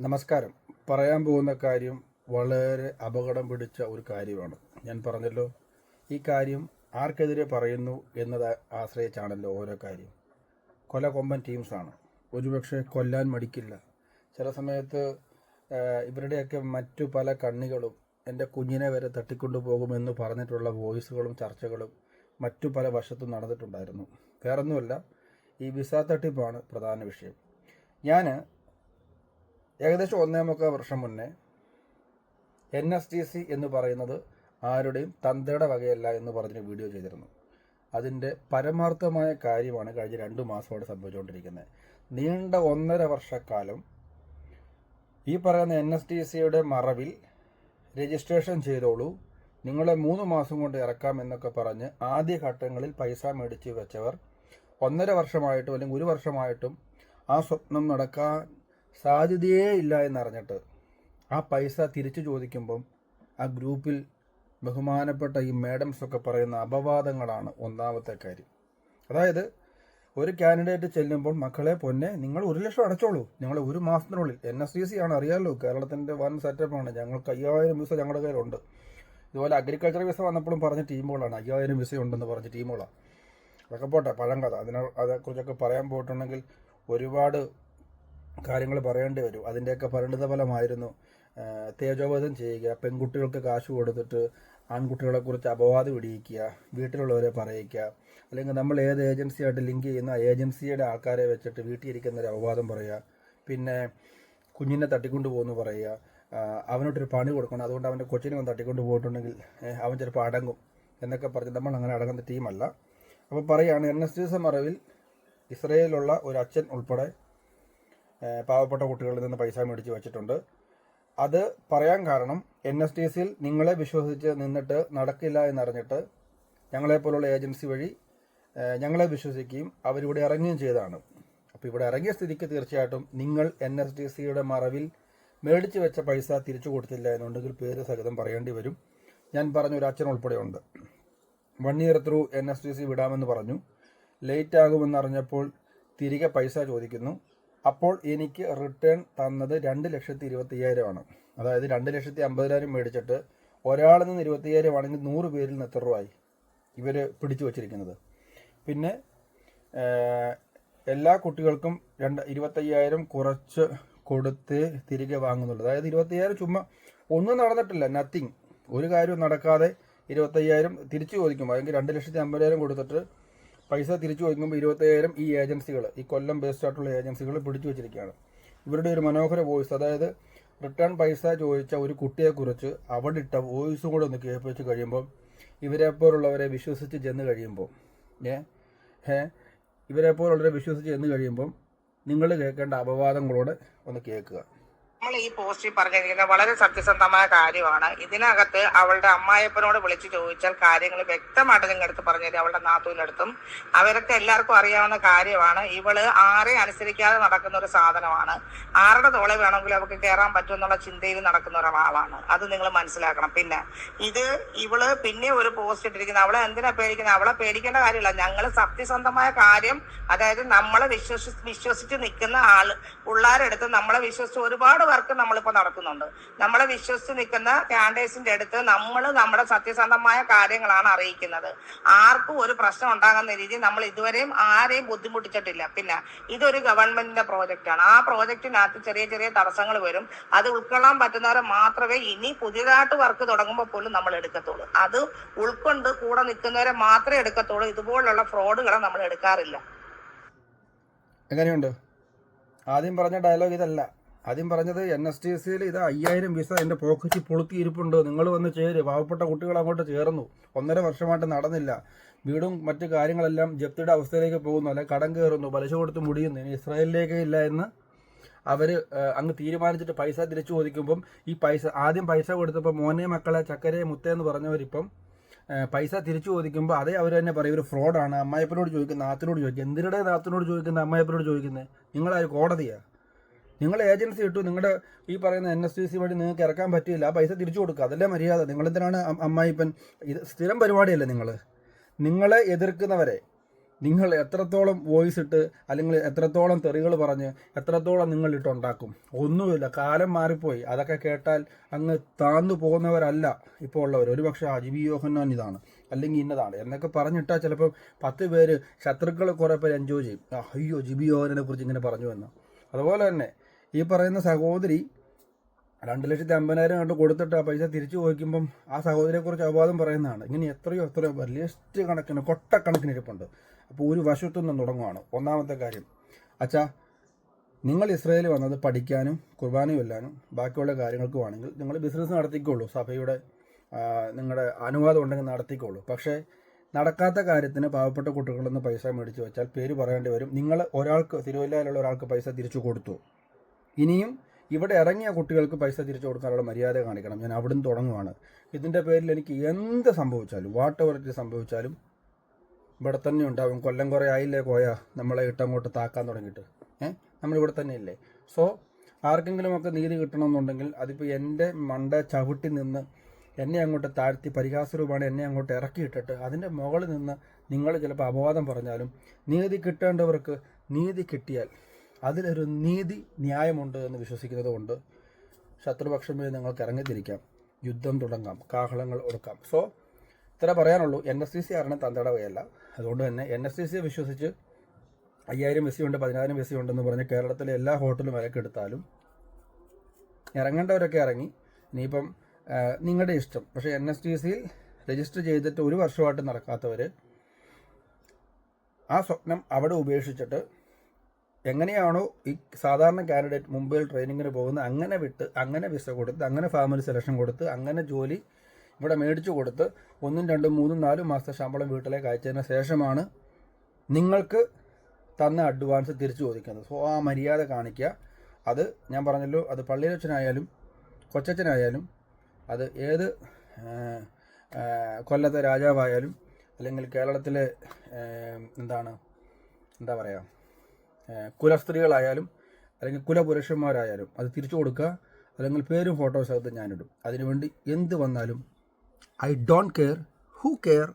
നമസ്കാരം. പറയാൻ പോകുന്ന കാര്യം വളരെ അപകടം പിടിച്ച ഒരു കാര്യമാണ്. ഞാൻ പറഞ്ഞല്ലോ ഈ കാര്യം ആർക്കെതിരെ പറയുന്നു എന്നത് ആശ്രയിച്ചാണല്ലോ ഓരോ കാര്യം. കൊല കൊമ്പൻ ടീംസാണ് ഒരുപക്ഷെ കൊല്ലാൻ മടിക്കില്ല. ചില സമയത്ത് ഇവരുടെയൊക്കെ മറ്റു പല കണ്ണികളും എന്റെ കുഞ്ഞിനെ വരെ തട്ടിക്കൊണ്ടു പോകുമെന്ന് പറഞ്ഞിട്ടുള്ള വോയിസുകളും ചർച്ചകളും മറ്റു പല വശത്തും നടന്നിട്ടുണ്ടായിരുന്നു. വേറൊന്നുമല്ല ഈ വിസ തട്ടിപ്പാണ് പ്രധാന വിഷയം. ഞാൻ ഏകദേശം ഒന്നേ മുക്കാൽ വർഷം മുന്നേ എൻ എസ് ടി സി എന്ന് പറയുന്നത് ആരുടെയും തന്തയുടെ വകയല്ല എന്ന് പറഞ്ഞൊരു വീഡിയോ ചെയ്തിരുന്നു. അതിന്റെ പരമാർത്ഥമായ കാര്യമാണ് കഴിഞ്ഞ രണ്ട് മാസമായിട്ട് സംഭവിച്ചുകൊണ്ടിരിക്കുന്നത്. നീണ്ട ഒന്നര വർഷക്കാലം ഈ പറയുന്ന എൻ എസ് ടി സിയുടെ മറവിൽ രജിസ്ട്രേഷൻ ചെയ്തോളൂ. നിങ്ങളെ മൂന്ന് മാസം കൊണ്ട് ഇറക്കാം എന്നൊക്കെ പറഞ്ഞ് ആദ്യ ഘട്ടങ്ങളിൽ പൈസ മേടിച്ച് വെച്ചവർ ഒന്നര വർഷമായിട്ടും അല്ലെങ്കിൽ ഒരു വർഷമായിട്ടും ആ സ്വപ്നം നടക്കാൻ സാധ്യതയേ ഇല്ല എന്നറിഞ്ഞിട്ട് ആ പൈസ തിരിച്ചു ചോദിക്കുമ്പം ആ ഗ്രൂപ്പിൽ ബഹുമാനപ്പെട്ട ഈ മാഡംസ് ഒക്കെ പറയുന്ന അപവാദങ്ങളാണ് ഒന്നാമത്തെ കാര്യം. അതായത് ഒരു കാൻഡിഡേറ്റ് ചെല്ലുമ്പോൾ മക്കളെ പൊന്നെ നിങ്ങൾ ഒരു ലക്ഷം അടച്ചോളൂ. ഞങ്ങൾ ഒരു മാസത്തിനുള്ളിൽ എൻ എസ് ഡി സി ആണ് അറിയാമല്ലോ കേരളത്തിന്റെ വൻ സെറ്റപ്പാണ് ഞങ്ങൾക്ക് അയ്യായിരം വിസ ഞങ്ങളുടെ കയ്യിലുണ്ട്. ഇതുപോലെ അഗ്രികൾച്ചർ വിസ വന്നപ്പോഴും പറഞ്ഞ ടീമുകളാണ്. അയ്യായിരം വിസ ഉണ്ടെന്ന് പറഞ്ഞ ടീമുകളാണ് അതൊക്കെ പോട്ടെ പഴം കഥ. അതിനെ അതേക്കുറിച്ചൊക്കെ പറയാൻ പോയിട്ടുണ്ടെങ്കിൽ ഒരുപാട് കാര്യങ്ങൾ പറയേണ്ടി വരും. അതിന്റെയൊക്കെ പരിണിത ഫലമായിരുന്നു തേജോവധം ചെയ്യുക പെൺകുട്ടികൾക്ക് കാശ് കൊടുത്തിട്ട് ആൺകുട്ടികളെ കുറിച്ച് അപവാദം ഇടിയിക്കുക വീട്ടിലുള്ളവരെ പറയിക്കുക അല്ലെങ്കിൽ നമ്മൾ ഏത് ഏജൻസിയായിട്ട് ലിങ്ക് ചെയ്യുന്ന ഏജൻസിയുടെ ആൾക്കാരെ വെച്ചിട്ട് വീട്ടിൽ ഇരിക്കുന്ന ഒരു അപവാദം പറയുക പിന്നെ കുഞ്ഞിനെ തട്ടിക്കൊണ്ട് പോകുന്നു പറയുക അവനോട്ടൊരു പണി കൊടുക്കണം അതുകൊണ്ട് അവന്റെ കൊച്ചിനെ ഒന്ന് തട്ടിക്കൊണ്ട് പോയിട്ടുണ്ടെങ്കിൽ അവൻ ചിലപ്പോൾ അടങ്ങും എന്നൊക്കെ പറഞ്ഞ് നമ്മൾ അങ്ങനെ അടങ്ങുന്ന ടീമല്ല. അപ്പോൾ പറയുകയാണ് എൻ. എസ്. ഡി മറവിൽ ഇസ്രയേലുള്ള ഒരു അച്ഛൻ ഉൾപ്പെടെ പാവപ്പെട്ട കുട്ടികളിൽ നിന്ന് പൈസ മേടിച്ച് വെച്ചിട്ടുണ്ട്. അത് പറയാൻ കാരണം എൻ എസ് ടി സിയിൽ നിങ്ങളെ വിശ്വസിച്ച് നിന്നിട്ട് നടക്കില്ല എന്നറിഞ്ഞിട്ട് ഞങ്ങളെപ്പോലുള്ള ഏജൻസി വഴി ഞങ്ങളെ വിശ്വസിക്കുകയും അവരിവിടെ ഇറങ്ങുകയും ചെയ്തതാണ്. അപ്പോൾ ഇവിടെ ഇറങ്ങിയ സ്ഥിതിക്ക് തീർച്ചയായിട്ടും നിങ്ങൾ എൻ എസ് ടി സിയുടെ മറവിൽ മേടിച്ചു വെച്ച പൈസ തിരിച്ചു കൊടുത്തില്ല എന്നുണ്ടെങ്കിൽ പേര് സഹിതം പറയേണ്ടി വരും. ഞാൻ പറഞ്ഞ ഒരു അച്ഛൻ ഉൾപ്പെടെ ഉണ്ട് one year through N S T C വിടാമെന്ന് പറഞ്ഞു. ലേറ്റ് ആകുമെന്നറിഞ്ഞപ്പോൾ തിരികെ പൈസ ചോദിക്കുന്നു. അപ്പോൾ എനിക്ക് റിട്ടേൺ തന്നത് രണ്ട് ലക്ഷത്തി ഇരുപത്തി അയ്യായിരമാണ് അതായത് രണ്ട് ലക്ഷത്തി അമ്പതിനായിരം മേടിച്ചിട്ട് ഒരാളിൽ നിന്ന് ഇരുപത്തി അയ്യായിരം ആണെങ്കിൽ നൂറ് പേരിൽ നിന്ന് എത്ര രൂപയായി? ഇവർ പിടിച്ചു വച്ചിരിക്കുന്നത്. പിന്നെ എല്ലാ കുട്ടികൾക്കും രണ്ട് ഇരുപത്തയ്യായിരം കുറച്ച് കൊടുത്ത് തിരികെ വാങ്ങുന്നുള്ളൂ അതായത് ഇരുപത്തയ്യായിരം ചുമ്മാ ഒന്നും നടന്നിട്ടില്ല നത്തിങ് ഒരു കാര്യവും നടക്കാതെ ഇരുപത്തയ്യായിരം തിരിച്ചു ചോദിക്കുമ്പോൾ അല്ലെങ്കിൽ രണ്ട് ലക്ഷത്തി അമ്പതിനായിരം കൊടുത്തിട്ട് പൈസ തിരിച്ചു ചോദിക്കുമ്പോൾ ഇരുപത്തേഴായിരം ഈ ഏജൻസികൾ ഈ കൊല്ലം ബേസ്ഡ് ആയിട്ടുള്ള ഏജൻസികൾ പിടിച്ചു വെച്ചിരിക്കുകയാണ്. ഇവരുടെ ഒരു മനോഹര വോയിസ് അതായത് റിട്ടേൺ പൈസ ചോദിച്ച ഒരു കുട്ടിയെക്കുറിച്ച് അവിടെ ഇട്ട വോയിസും കൂടെ ഒന്ന് കേൾപ്പിച്ച് കഴിയുമ്പോൾ ഇവരെ പോലുള്ളവരെ വിശ്വസിച്ച് ചെന്ന് കഴിയുമ്പോൾ ഏ? ഏ ഇവരെ പോലുള്ളവരെ വിശ്വസിച്ച് ചെന്ന് കഴിയുമ്പം നിങ്ങൾ കേൾക്കേണ്ട അപവാദങ്ങളോട് ഒന്ന് കേൾക്കുക. നമ്മൾ ഈ പോസ്റ്റിൽ പറഞ്ഞിരിക്കുന്ന വളരെ സത്യസന്ധമായ കാര്യമാണ്. ഇതിനകത്ത് അവളുടെ അമ്മായപ്പനോട് വിളിച്ചു ചോദിച്ചാൽ കാര്യങ്ങൾ വ്യക്തമായിട്ട് പറഞ്ഞു അല്ല അവളുടെ നാത്തൂരിനടുത്തും അവരൊക്കെ എല്ലാവർക്കും അറിയാവുന്ന കാര്യമാണ്. ഇവൾ ആരെ അനുസരിക്കാതെ നടക്കുന്ന ഒരു സാധനമാണ്. ആരുടെ തോളെ വേണമെങ്കിലും അവർക്ക് കയറാൻ പറ്റും എന്നുള്ള ചിന്തയിൽ നടക്കുന്ന ഒരാളാണ്. അത് നിങ്ങൾ മനസ്സിലാക്കണം. പിന്നെ ഇത് ഇവൾ പിന്നെ ഒരു പോസ്റ്റ് ഇട്ടിരിക്കുന്നത് അവളെ എന്തിനാ പേടിക്കുന്നത്? അവളെ പേടിക്കേണ്ട കാര്യമില്ല. ഞങ്ങൾ സത്യസന്ധമായ കാര്യം അതായത് നമ്മളെ വിശ്വസി വിശ്വസിച്ച് നിൽക്കുന്ന ആൾ പിള്ളേരെടുത്ത് നമ്മളെ വിശ്വസിച്ച് ഒരുപാട് വർക്ക് നമ്മളിപ്പോ നടക്കുന്നുണ്ട്. നമ്മളെ വിശ്വസിച്ച് നിൽക്കുന്ന ക്യാൻഡേഴ്സിന്റെ അടുത്ത് നമ്മൾ നമ്മുടെ സത്യസന്ധമായ കാര്യങ്ങളാണ് അറിയിക്കുന്നത്. ആർക്കും ഒരു പ്രശ്നം ഉണ്ടാകുന്ന രീതി നമ്മൾ ഇതുവരെയും ആരെയും ബുദ്ധിമുട്ടിച്ചിട്ടില്ല. പിന്നെ ഇതൊരു ഗവൺമെന്റിന്റെ പ്രോജക്റ്റ് ആണ് ആ പ്രോജക്റ്റിനകത്ത് ചെറിയ ചെറിയ തടസ്സങ്ങൾ വരും. അത് ഉൾക്കൊള്ളാൻ പറ്റുന്നവരെ മാത്രമേ ഇനി പുതിയതായിട്ട് വർക്ക് തുടങ്ങുമ്പോൾ പോലും നമ്മൾ എടുക്കത്തുള്ളൂ. അത് ഉൾക്കൊണ്ട് കൂടെ നിൽക്കുന്നവരെ മാത്രമേ എടുക്കത്തുള്ളൂ. ഇതുപോലുള്ള ഫ്രോഡുകളെ നമ്മൾ എടുക്കാറില്ല. എങ്ങനെയുണ്ട്? ആദ്യം പറഞ്ഞ ഡയലോഗ് ഇതല്ല. ആദ്യം പറഞ്ഞത് എൻ എസ് ടി സിയിൽ ഇത് അയ്യായിരം വിസ എന്റെ പോക്കറ്റിൽ പൊളുത്തിയിരിപ്പുണ്ട്. നിങ്ങൾ വന്ന് ചേര്. പാവപ്പെട്ട കുട്ടികൾ അങ്ങോട്ട് ചേർന്നു. ഒന്നര വർഷമായിട്ട് നടന്നില്ല. വീടും മറ്റു കാര്യങ്ങളെല്ലാം ജപ്തിയുടെ അവസ്ഥയിലേക്ക് പോകുന്നു. അല്ലെ കടം കയറുന്നു പലിശ കൊടുത്ത് മുടിയുന്നു. ഇനി ഇസ്രായേലിലേക്ക് ഇല്ല എന്ന് അവർ അങ്ങ് തീരുമാനിച്ചിട്ട് പൈസ തിരിച്ചു ചോദിക്കുമ്പം ഈ പൈസ ആദ്യം പൈസ കൊടുത്തപ്പോൾ മോനെ മക്കളെ ചക്കരെ മുത്തേ എന്ന് പറഞ്ഞവരിപ്പം പൈസ തിരിച്ചു ചോദിക്കുമ്പോൾ അതേ അവർ തന്നെ പറയും ഒരു ഫ്രോഡാണ്. അമ്മായപ്പനോട് ചോദിക്കുന്നത് നാത്തിനോട് ചോദിക്കുക എന്തിനുടെ നാത്തിനോട് ചോദിക്കുന്നത് അമ്മായപ്പനോട് ചോദിക്കുന്നത്? നിങ്ങളാര് കോടതിയാണ് നിങ്ങൾ ഏജൻസി ഇട്ടു നിങ്ങളുടെ ഈ പറയുന്ന എൻ എസ് ടി സി വഴി നിങ്ങൾക്ക് ഇറക്കാൻ പറ്റിയില്ല ആ പൈസ തിരിച്ചു കൊടുക്കുക. അതല്ലേ മര്യാദ? നിങ്ങൾ എന്തിനാണ് അമ്മായിപ്പൻ? ഇത് സ്ഥിരം പരിപാടിയല്ലേ നിങ്ങൾ നിങ്ങളെ എതിർക്കുന്നവരെ നിങ്ങൾ എത്രത്തോളം വോയിസ് ഇട്ട് അല്ലെങ്കിൽ എത്രത്തോളം തെറികൾ പറഞ്ഞ് എത്രത്തോളം നിങ്ങൾ ഇട്ടുണ്ടാക്കും ഒന്നുമില്ല. കാലം മാറിപ്പോയി. അതൊക്കെ കേട്ടാൽ അങ്ങ് താന്നു പോകുന്നവരല്ല ഇപ്പോൾ ഉള്ളവർ ഒരു പക്ഷേ അജിബി യോഹന്നാൻ ഇതാണ് അല്ലെങ്കിൽ ഇന്നതാണ്. എന്നൊക്കെ പറഞ്ഞിട്ടാൽ ചിലപ്പോൾ പത്ത് പേര് ശത്രുക്കൾ കുറേ പേര് എൻജോയ് ചെയ്യും. അയ്യോ ജിബി യോഹനെ കുറിച്ച് ഇങ്ങനെ പറഞ്ഞു എന്ന്. അതുപോലെ തന്നെ ഈ പറയുന്ന സഹോദരി രണ്ട് ലക്ഷത്തി അമ്പതിനായിരം കണ്ട് കൊടുത്തിട്ട് ആ പൈസ തിരിച്ചു ചോദിക്കുമ്പം ആ സഹോദരിയെക്കുറിച്ച് അപവാദം പറയുന്നതാണ്. ഇങ്ങനെ എത്രയോ എത്രയോ ലിസ്റ്റ് കണക്കിന് കൊട്ടക്കണക്കിന് ഇരിപ്പുണ്ട്. അപ്പോൾ ഒരു വശത്തു നിന്ന് തുടങ്ങുവാണ്. ഒന്നാമത്തെ കാര്യം അച്ഛാ നിങ്ങൾ ഇസ്രയേലിൽ വന്നത് പഠിക്കാനും കുർബാന ചൊല്ലാനും ബാക്കിയുള്ള കാര്യങ്ങൾക്കും ആണെങ്കിൽ നിങ്ങൾ ബിസിനസ് നടത്തിക്കോളൂ. സഭയുടെ നിങ്ങളുടെ അനുവാദം ഉണ്ടെങ്കിൽ നടത്തിക്കോളൂ. പക്ഷേ നടക്കാത്ത കാര്യത്തിന് പാവപ്പെട്ട കുട്ടികളിൽ നിന്ന് പൈസ മേടിച്ച് വെച്ചാൽ പേര് പറയേണ്ടി വരും. നിങ്ങൾ ഒരാൾക്ക് തിരുവല്ലയിലുള്ള ഒരാൾക്ക് പൈസ തിരിച്ചു കൊടുത്തു. ഇനിയും ഇവിടെ ഇറങ്ങിയ കുട്ടികൾക്ക് പൈസ തിരിച്ചു കൊടുക്കാനുള്ള മര്യാദ കാണിക്കണം. ഞാൻ അവിടുന്ന് തുടങ്ങുവാണ്. ഇതിന്റെ പേരിൽ എനിക്ക് എന്ത് സംഭവിച്ചാലും വാട്ട് എവർ ഇറ്റ് സംഭവിച്ചാലും ഇവിടെ തന്നെ ഉണ്ടാവും. കൊല്ലം കുറേ ആയില്ലേ കോയ? നമ്മളെ ഇട്ടങ്ങോട്ട് താക്കാൻ തുടങ്ങിയിട്ട്. ഏഹ് നമ്മളിവിടെ തന്നെ ഇല്ലേ സോ ആർക്കെങ്കിലുമൊക്കെ നീതി കിട്ടണമെന്നുണ്ടെങ്കിൽ അതിപ്പോൾ എന്റെ മണ്ട ചവിട്ടി നിന്ന് എന്നെ അങ്ങോട്ട് താഴ്ത്തി പരിഹാസരൂപമാണ് എന്നെ അങ്ങോട്ട് ഇറക്കിയിട്ടിട്ട് അതിന്റെ മുകളിൽ നിന്ന് നിങ്ങൾ ചിലപ്പോൾ അപവാദം പറഞ്ഞാലും നീതി കിട്ടേണ്ടവർക്ക് നീതി കിട്ടിയാൽ അതിലൊരു നീതി ന്യായമുണ്ട് എന്ന് വിശ്വസിക്കുന്നത് കൊണ്ട് ശത്രുപക്ഷമേ നിങ്ങൾക്ക് ഇറങ്ങിത്തിരിക്കാം. യുദ്ധം തുടങ്ങാം. കാഹളങ്ങൾ ഒടുക്കാം. സോ ഇത്ര പറയാനുള്ളൂ. എൻ എസ് സി സി ആരണം തന്തടവയല്ല. അതുകൊണ്ട് തന്നെ എൻ എസ് സി സിയെ വിശ്വസിച്ച് അയ്യായിരം ബസ്സി ഉണ്ട് പതിനായിരം ബസ്സി ഉണ്ടെന്ന് പറഞ്ഞ് കേരളത്തിലെ എല്ലാ ഹോട്ടലും വിലക്കെടുത്താലും ഇറങ്ങേണ്ടവരൊക്കെ ഇറങ്ങി. ഇനിയിപ്പം നിങ്ങളുടെ ഇഷ്ടം. പക്ഷേ എൻ എസ് ടി സിയിൽ രജിസ്റ്റർ ചെയ്തിട്ട് ഒരു വർഷമായിട്ട് നടക്കാത്തവർ ആ സ്വപ്നം അവിടെ ഉപേക്ഷിച്ചിട്ട് എങ്ങനെയാണോ ഈ സാധാരണ കാൻഡിഡേറ്റ് മുംബൈയിൽ ട്രെയിനിങ്ങിന് പോകുന്നത്? അങ്ങനെ വിട്ട് അങ്ങനെ വിസ കൊടുത്ത് അങ്ങനെ ഫാമിലി സെലക്ഷൻ കൊടുത്ത് അങ്ങനെ ജോലി ഇവിടെ മേടിച്ചു കൊടുത്ത് ഒന്നും രണ്ടും മൂന്നും നാലും മാസത്തെ ശമ്പളം വീട്ടിലേക്ക് അയച്ചതിന് ശേഷമാണ് നിങ്ങൾക്ക് തന്ന അഡ്വാൻസ് തിരിച്ചു ചോദിക്കുന്നത്. സോ ആ മര്യാദ കാണിക്കുക. അത് ഞാൻ പറഞ്ഞല്ലോ അത് പള്ളിയിലച്ഛനായാലും കൊച്ചച്ഛനായാലും അത് ഏത് കൊല്ലത്തെ രാജാവായാലും അല്ലെങ്കിൽ കേരളത്തിലെ എന്താണ് എന്താ പറയുക കുലസ്ത്രീകളായാലും അല്ലെങ്കിൽ കുലപുരുഷന്മാരായാലും അത് തിരിച്ചു കൊടുക്കുക. അല്ലെങ്കിൽ പേരും ഫോട്ടോസ് അകത്ത് ഞാനിടും. അതിനുവേണ്ടി എന്ത് വന്നാലും I don't care who care